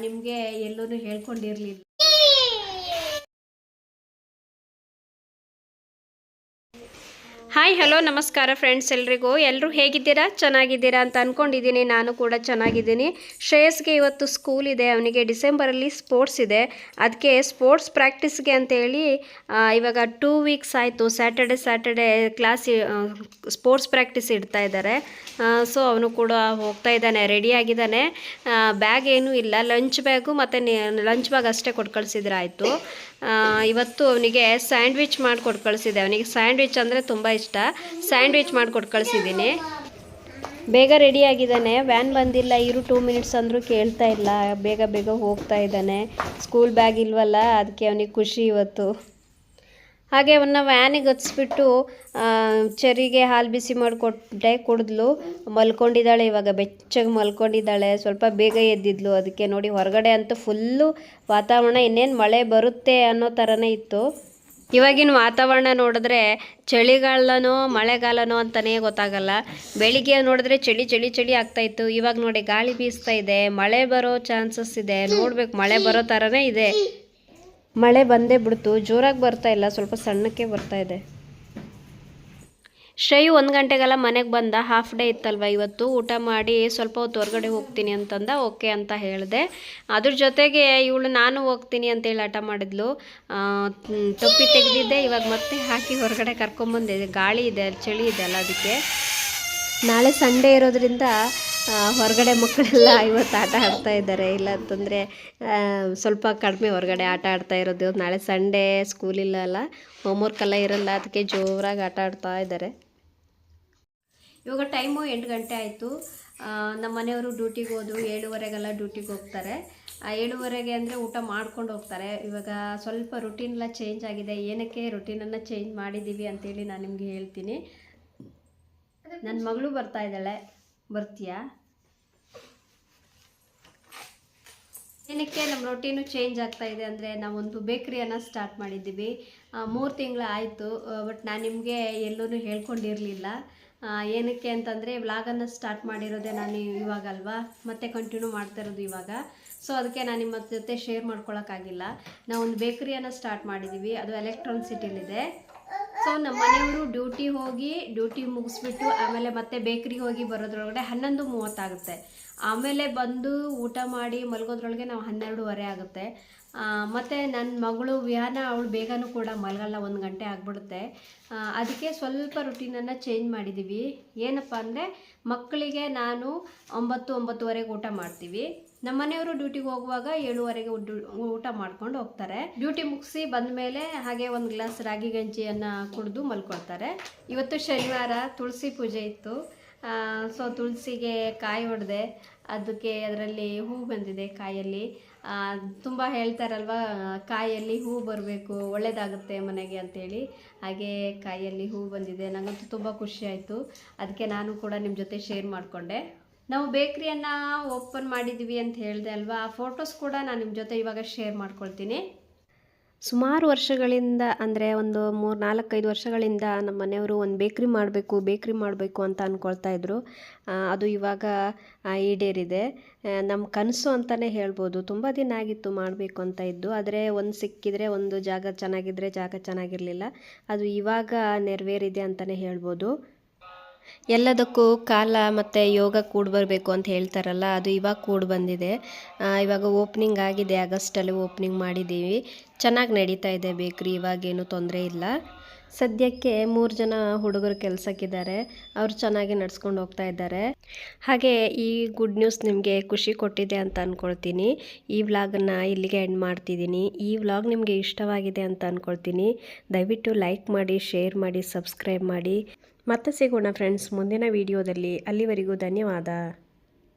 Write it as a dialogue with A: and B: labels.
A: ನಿಮಗೆ ಎಲ್ಲೂ ಹೇಳ್ಕೊಂಡಿರಲಿಲ್ಲ. ಹಾಯ್ ಹಲೋ ನಮಸ್ಕಾರ ಫ್ರೆಂಡ್ಸ್ ಎಲ್ರಿಗೂ. ಎಲ್ಲರೂ ಹೇಗಿದ್ದೀರಾ? ಚೆನ್ನಾಗಿದ್ದೀರಾ ಅಂತ ಅಂದ್ಕೊಂಡಿದ್ದೀನಿ ನಾನು ಕೂಡ ಚೆನ್ನಾಗಿದ್ದೀನಿ. ಶ್ರೇಯಸ್ಗೆ ಇವತ್ತು ಸ್ಕೂಲ್ ಇದೆ. ಅವನಿಗೆ ಡಿಸೆಂಬರಲ್ಲಿ ಸ್ಪೋರ್ಟ್ಸ್ ಇದೆ. ಅದಕ್ಕೆ ಸ್ಪೋರ್ಟ್ಸ್ ಪ್ರಾಕ್ಟೀಸ್ಗೆ ಅಂತೇಳಿ ಇವಾಗ ಟೂ ವೀಕ್ಸ್ ಆಯಿತು. Saturday Saturday class sports practice ಇಡ್ತಾ ಇದ್ದಾರೆ. ಸೊ ಅವನು ಕೂಡ ಹೋಗ್ತಾ ಇದ್ದಾನೆ ರೆಡಿ ಆಗಿದ್ದಾನೆ. ಬ್ಯಾಗ್ ಏನೂ ಇಲ್ಲ. ಲಂಚ್ ಬ್ಯಾಗು ಮತ್ತು ಲಂಚ್ ಬ್ಯಾಗ್ ಅಷ್ಟೇ ಕೊಟ್ಟು ಕಳಿಸಿದ್ರೆ ಆಯಿತು. ಇವತ್ತು ಅವನಿಗೆ ಸ್ಯಾಂಡ್ವಿಚ್ ಮಾಡಿಕೊಟ್ಟು ಕಳಿಸಿದೆ. ಅವನಿಗೆ ಸ್ಯಾಂಡ್ವಿಚ್ ಅಂದರೆ ತುಂಬ ಇಷ್ಟ. ಸ್ಯಾಂಡ್ವಿಚ್ ಮಾಡಿಕೊಟ್ಟು ಕಳಿಸಿದ್ದೀನಿ. ಬೇಗ ರೆಡಿ ಆಗಿದ್ದಾನೆ. ವ್ಯಾನ್ ಬಂದಿಲ್ಲ. ಇರು ಟೂ ಮಿನಿಟ್ಸ್ ಅಂದರೂ ಕೇಳ್ತಾ ಇಲ್ಲ. ಬೇಗ ಬೇಗ ಹೋಗ್ತಾ ಇದ್ದಾನೆ. ಸ್ಕೂಲ್ ಬ್ಯಾಗ್ ಇಲ್ವಲ್ಲ? ಅದಕ್ಕೆ ಅವನಿಗೆ ಖುಷಿ ಇವತ್ತು. ಹಾಗೆ ಅವನ್ನ ವ್ಯಾನಿಗೆ ಹತ್ಸ್ಬಿಟ್ಟು ಚರಿಗೆ ಹಾಲು ಬಿಸಿ ಮಾಡಿಕೊಟ್ಟೆ, ಕುಡಿದ್ಲು. ಮಲ್ಕೊಂಡಿದ್ದಾಳೆ, ಇವಾಗ ಬೆಚ್ಚಗೆ ಮಲ್ಕೊಂಡಿದ್ದಾಳೆ. ಸ್ವಲ್ಪ ಬೇಗ ಎದ್ದಿದ್ಲು. ಅದಕ್ಕೆ ನೋಡಿ ಹೊರಗಡೆ ಅಂತೂ ಫುಲ್ಲು ವಾತಾವರಣ. ಇನ್ನೇನು ಮಳೆ ಬರುತ್ತೆ ಅನ್ನೋ ಥರನೇ ಇತ್ತು. ಇವಾಗಿನ ವಾತಾವರಣ ನೋಡಿದ್ರೆ ಚಳಿಗಾಲನೋ, ಮಳೆಗಾಲನೋ ಅಂತಲೇ ಗೊತ್ತಾಗಲ್ಲ. ಬೆಳಿಗ್ಗೆ ನೋಡಿದ್ರೆ ಚಳಿ ಚಳಿ ಚಳಿ ಆಗ್ತಾ ಇತ್ತು. ಇವಾಗ ನೋಡಿ ಗಾಳಿ ಬೀಸ್ತಾ ಇದೆ. ಮಳೆ ಬರೋ ಚಾನ್ಸಸ್ ಇದೆ. ನೋಡ್ಬೇಕು, ಮಳೆ ಬರೋ ಥರನೇ ಇದೆ. ಮಳೆ ಬಂದೇ ಬಿಡ್ತು, ಜೋರಾಗಿ ಬರ್ತಾ ಇಲ್ಲ, ಸ್ವಲ್ಪ ಸಣ್ಣಕ್ಕೆ ಬರ್ತಾ ಇದೆ. ಶ್ರೇಯು ಒಂದು ಗಂಟೆಗೆಲ್ಲ ಮನೆಗೆ ಬಂದ ಹಾಫ್ ಡೇ ಇತ್ತಲ್ವ ಇವತ್ತು, ಊಟ ಮಾಡಿ ಸ್ವಲ್ಪ ಹೊತ್ತು ಹೊರಗಡೆ ಹೋಗ್ತೀನಿ ಅಂತಂದ, ಓಕೆ ಅಂತ ಹೇಳಿದೆ. ಅದ್ರ ಜೊತೆಗೆ ಇವಳು, ನಾನು ಹೋಗ್ತೀನಿ ಅಂತೇಳಿ ಹಠ ಮಾಡಿದ್ಲು. ತೊಪ್ಪಿ ತೆಗೆದಿದ್ದೆ, ಇವಾಗ ಮತ್ತೆ ಹಾಕಿ ಹೊರಗಡೆ ಕರ್ಕೊಂಬಂದೆ. ಗಾಳಿ ಇದೆ, ಚಳಿ ಇದೆ ಅಲ್ಲ ಅದಕ್ಕೆ. ನಾಳೆ ಸಂಡೇ ಇರೋದ್ರಿಂದ ಹೊರಗಡೆ ಮಕ್ಕಳೆಲ್ಲ ಇವತ್ತು ಆಟ ಆಡ್ತಾ ಇದ್ದಾರೆ. ಇಲ್ಲ ಅಂತಂದರೆ ಸ್ವಲ್ಪ ಕಡಿಮೆ ಹೊರಗಡೆ ಆಟ ಆಡ್ತಾ ಇರೋದು. ನಾಳೆ ಸಂಡೇ ಸ್ಕೂಲ್ ಇಲ್ಲ ಅಲ್ಲ. ಹೋಮ್ವರ್ಕ್ ಎಲ್ಲ ಇರಲ್ಲ. ಅದಕ್ಕೆ ಜೋರಾಗಿ ಆಟ ಆಡ್ತಾ ಇದ್ದಾರೆ. ಇವಾಗ ಟೈಮು ಎಂಟು ಗಂಟೆ ಆಯಿತು. ನಮ್ಮ ಮನೆಯವರು ಡ್ಯೂಟಿಗೆ ಹೋದ್ರು. ಏಳುವರೆಗೆಲ್ಲ ಡ್ಯೂಟಿಗೆ ಹೋಗ್ತಾರೆ. ಏಳುವರೆಗೆ ಅಂದರೆ ಊಟ ಮಾಡ್ಕೊಂಡು ಹೋಗ್ತಾರೆ. ಇವಾಗ ಸ್ವಲ್ಪ ರುಟೀನ್ ಎಲ್ಲ ಚೇಂಜ್ ಆಗಿದೆ. ಏನಕ್ಕೆ ರುಟೀನನ್ನು ಚೇಂಜ್ ಮಾಡಿದ್ದೀವಿ ಅಂತೇಳಿ ನಾನು ನಿಮಗೆ ಹೇಳ್ತೀನಿ. ನನ್ನ ಮಗಳು ಬರ್ತಾ ಇದ್ದಾಳೆ. ಬರ್ತೀಯಾ? ಏನಕ್ಕೆ ನಮ್ಮ ರೊಟೀನು ಚೇಂಜ್ ಆಗ್ತಾ ಇದೆ ಅಂದರೆ ನಾವೊಂದು ಬೇಕ್ರಿಯನ್ನು ಸ್ಟಾರ್ಟ್ ಮಾಡಿದ್ದೀವಿ. ಮೂರು ತಿಂಗಳು ಆಯಿತು ಬಟ್ ನಾನು ನಿಮಗೆ ಎಲ್ಲೂ ಹೇಳ್ಕೊಂಡಿರಲಿಲ್ಲ. ಏನಕ್ಕೆ ಅಂತಂದರೆ ವ್ಲಾಗನ್ನು ಸ್ಟಾರ್ಟ್ ಮಾಡಿರೋದೇ ನಾನು ಇವಾಗಲ್ವಾ ಮತ್ತೆ ಕಂಟಿನ್ಯೂ ಮಾಡ್ತಾ ಇರೋದು ಇವಾಗ. ಸೊ ಅದಕ್ಕೆ ನಾನು ನಿಮ್ಮ ಜೊತೆ ಶೇರ್ ಮಾಡ್ಕೊಳಕ್ಕಾಗಿಲ್ಲ ನಾವೊಂದು ಬೇಕ್ರಿಯನ್ನು ಸ್ಟಾರ್ಟ್ ಮಾಡಿದ್ದೀವಿ, ಅದು ಎಲೆಕ್ಟ್ರಾನ್ ಸಿಟಿಲಿದೆ ಸೊ ನಮ್ಮ ಮನೆಯವರು ಡ್ಯೂಟಿ ಹೋಗಿ ಡ್ಯೂಟಿ ಮುಗಿಸ್ಬಿಟ್ಟು ಆಮೇಲೆ ಮತ್ತೆ ಬೇಕ್ರಿಗೆ ಹೋಗಿ ಬರೋದ್ರೊಳಗಡೆ ಹನ್ನೊಂದು ಮೂವತ್ತಾಗುತ್ತೆ. ಆಮೇಲೆ ಬಂದು ಊಟ ಮಾಡಿ ಮಲಗೋದ್ರೊಳಗೆ ನಾವು ಹನ್ನೆರಡೂವರೆ ಆಗುತ್ತೆ. ಮತ್ತೆ ನನ್ನ ಮಗಳು ವಿಹಾನ ಅವಳು ಬೇಗನೂ ಕೂಡ ಮಲಗಲ್ಲ, ಒಂದು ಗಂಟೆ ಆಗಿಬಿಡುತ್ತೆ. ಅದಕ್ಕೆ ಸ್ವಲ್ಪ ರುಟೀನನ್ನು ಚೇಂಜ್ ಮಾಡಿದ್ದೀವಿ ಏನಪ್ಪ ಅಂದರೆ, ಮಕ್ಕಳಿಗೆ ನಾನು ಒಂಬತ್ತು, ಒಂಬತ್ತುವರೆಗೆ ಊಟ ಮಾಡ್ತೀವಿ. ನಮ್ಮ ಮನೆಯವರು ಡ್ಯೂಟಿಗೆ ಹೋಗುವಾಗ ಏಳುವರೆಗೆ ಊಟ- ಮಾಡ್ಕೊಂಡು ಹೋಗ್ತಾರೆ. ಡ್ಯೂಟಿ ಮುಗಿಸಿ ಬಂದಮೇಲೆ ಹಾಗೆ ಒಂದು ಗ್ಲಾಸ್ ರಾಗಿ ಗಂಜಿಯನ್ನು ಕುಡಿದು ಮಲ್ಕೊಳ್ತಾರೆ. ಇವತ್ತು ಶನಿವಾರ ತುಳಸಿ ಪೂಜೆ ಇತ್ತು. ಸೊ ತುಳಸಿಗೆ ಕಾಯಿ ಹೊಡೆದೆ ಅದಕ್ಕೆ ಅದರಲ್ಲಿ ಹೂ ಬಂದಿದೆ ಕಾಯಲ್ಲಿ. ತುಂಬ ಹೇಳ್ತಾರಲ್ವ, ಕಾಯಲ್ಲಿ ಹೂ ಬರಬೇಕು ಒಳ್ಳೆಯದಾಗುತ್ತೆ ಮನೆಗೆ ಅಂಥೇಳಿ ಹಾಗೆ ಕಾಯಲ್ಲಿ ಹೂ ಬಂದಿದೆ ನನಗಂತೂ ತುಂಬ ಖುಷಿ ಆಯಿತು. ಅದಕ್ಕೆ ನಾನು ಕೂಡ ನಿಮ್ಮ ಜೊತೆ ಶೇರ್ ಮಾಡಿಕೊಂಡೆ. ನಾವು ಬೇಕ್ರಿಯನ್ನು ಓಪನ್ ಮಾಡಿದ್ದೀವಿ ಅಂತ ಹೇಳಿದೆ ಅಲ್ವಾ, ಆ ಫೋಟೋಸ್ ಕೂಡ ನಾನು ನಿಮ್ಮ ಜೊತೆ ಇವಾಗ ಶೇರ್ ಮಾಡ್ಕೊಳ್ತೀನಿ. ಸುಮಾರು ವರ್ಷಗಳಿಂದ ಅಂದರೆ ಒಂದು ಮೂರು ನಾಲ್ಕೈದು ವರ್ಷಗಳಿಂದ ನಮ್ಮ ಮನೆಯವರು ಒಂದು ಬೇಕ್ರಿ ಮಾಡಬೇಕು ಬೇಕ್ರಿ ಮಾಡಬೇಕು ಅಂತ ಅಂದ್ಕೊಳ್ತಾ ಇದ್ದರು ಅದು ಇವಾಗ ಈಡೇರಿದೆ. ನಮ್ಮ ಕನಸು ಅಂತಲೇ ಹೇಳ್ಬೋದು. ತುಂಬ ದಿನ ಆಗಿತ್ತು ಮಾಡಬೇಕು ಅಂತ ಇದ್ದು, ಆದರೆ ಒಂದು ಸಿಕ್ಕಿದರೆ ಒಂದು ಜಾಗ ಚೆನ್ನಾಗಿದ್ದರೆ ಜಾಗ ಚೆನ್ನಾಗಿರಲಿಲ್ಲ. ಅದು ಇವಾಗ ನೆರವೇರಿದೆ ಅಂತಲೇ ಹೇಳ್ಬೋದು. ಎಲ್ಲದಕ್ಕೂ ಕಾಲ ಮತ್ತು ಯೋಗ ಕೂಡಿ ಬರಬೇಕು ಅಂತ ಹೇಳ್ತಾರಲ್ಲ, ಅದು ಇವಾಗ ಕೂಡಿ ಬಂದಿದೆ. ಇವಾಗ ಓಪ್ನಿಂಗ್ ಆಗಿದೆ, ಆಗಸ್ಟಲ್ಲಿ ಓಪ್ನಿಂಗ್ ಮಾಡಿದ್ದೀವಿ. ಚೆನ್ನಾಗಿ ನಡೀತಾ ಇದೆ ಬೇಕ್ರಿ, ಇವಾಗೇನು ತೊಂದರೆ ಇಲ್ಲ. ಸದ್ಯಕ್ಕೆ ಮೂರು ಜನ ಹುಡುಗರು ಕೆಲಸಕ್ಕಿದ್ದಾರೆ. ಅವರು ಚೆನ್ನಾಗಿ ನಡ್ಸ್ಕೊಂಡು ಹೋಗ್ತಾ ಇದ್ದಾರೆ. ಹಾಗೆ ಈ ಗುಡ್ ನ್ಯೂಸ್ ನಿಮಗೆ ಖುಷಿ ಕೊಟ್ಟಿದೆ ಅಂತ ಅಂದ್ಕೊಳ್ತೀನಿ ಈ ವ್ಲಾಗನ್ನು ಇಲ್ಲಿಗೆ ಎಂಡ್ ಮಾಡ್ತಿದ್ದೀನಿ. ಈ ವ್ಲಾಗ್ ನಿಮಗೆ ಇಷ್ಟವಾಗಿದೆ ಅಂತ ಅಂದ್ಕೊಳ್ತೀನಿ ದಯವಿಟ್ಟು ಲೈಕ್ ಮಾಡಿ ಶೇರ್ ಮಾಡಿ ಸಬ್ಸ್ಕ್ರೈಬ್ ಮಾಡಿ. ಮತ್ತೆ ಸಿಗೋಣ ಫ್ರೆಂಡ್ಸ್ ಮುಂದಿನ ವಿಡಿಯೋದಲ್ಲಿ ಅಲ್ಲಿವರೆಗೂ ಧನ್ಯವಾದ.